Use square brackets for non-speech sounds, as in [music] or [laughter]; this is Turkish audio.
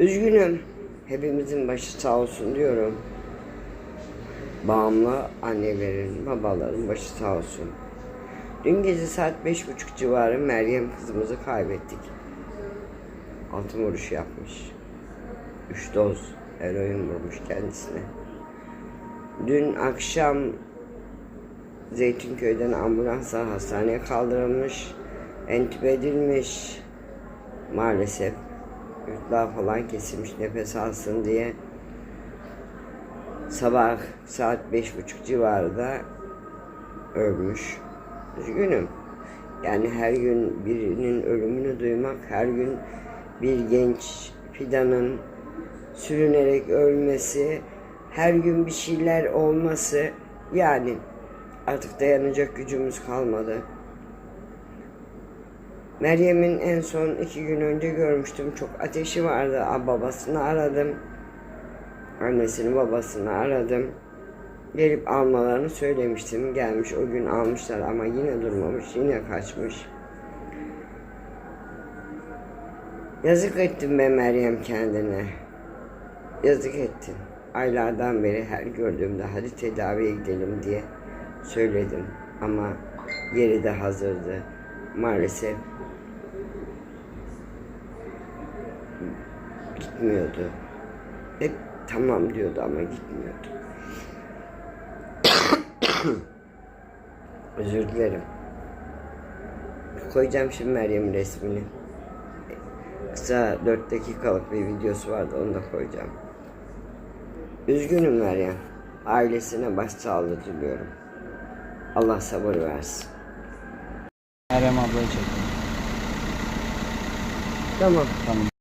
Üzgünüm. Hepimizin başı sağ olsun diyorum. Bağımlı annelerin, babaların başı sağ olsun. Dün gece saat beş buçuk civarı Meryem kızımızı kaybettik. Altın vuruş yapmış. Üç doz eroin vurmuş kendisine. Dün akşam Zeytinköy'den ambulansla hastaneye kaldırılmış, entübe edilmiş. Maalesef yurtlar falan kesilmiş nefes alsın diye. Sabah saat beş buçuk civarında ölmüş. Üzgünüm. Yani her gün birinin ölümünü duymak, her gün bir genç fidanın sürünerek ölmesi, her gün bir şeyler olması yani artık dayanacak gücümüz kalmadı. Meryem'in en son iki gün önce görmüştüm. Çok ateşi vardı. Babasını aradım. Annesini babasını aradım. Gelip almalarını söylemiştim. Gelmiş o gün almışlar ama yine durmamış. Yine kaçmış. Yazık ettim be Meryem kendine. Yazık ettim. Aylardan beri her gördüğümde hadi tedaviye gidelim diye söyledim. Ama yeri de hazırdı. Maalesef gitmiyordu. Hep tamam diyordu ama gitmiyordu. [coughs] Özür dilerim. Koyacağım şimdi Meryem'in resmini. Kısa 4 dakikalık bir videosu vardı onu da koyacağım. Üzgünüm Meryem. Ailesine başsağlığı diliyorum. Allah sabır versin. Meryem ablayı çekin. Tamam. Tamam.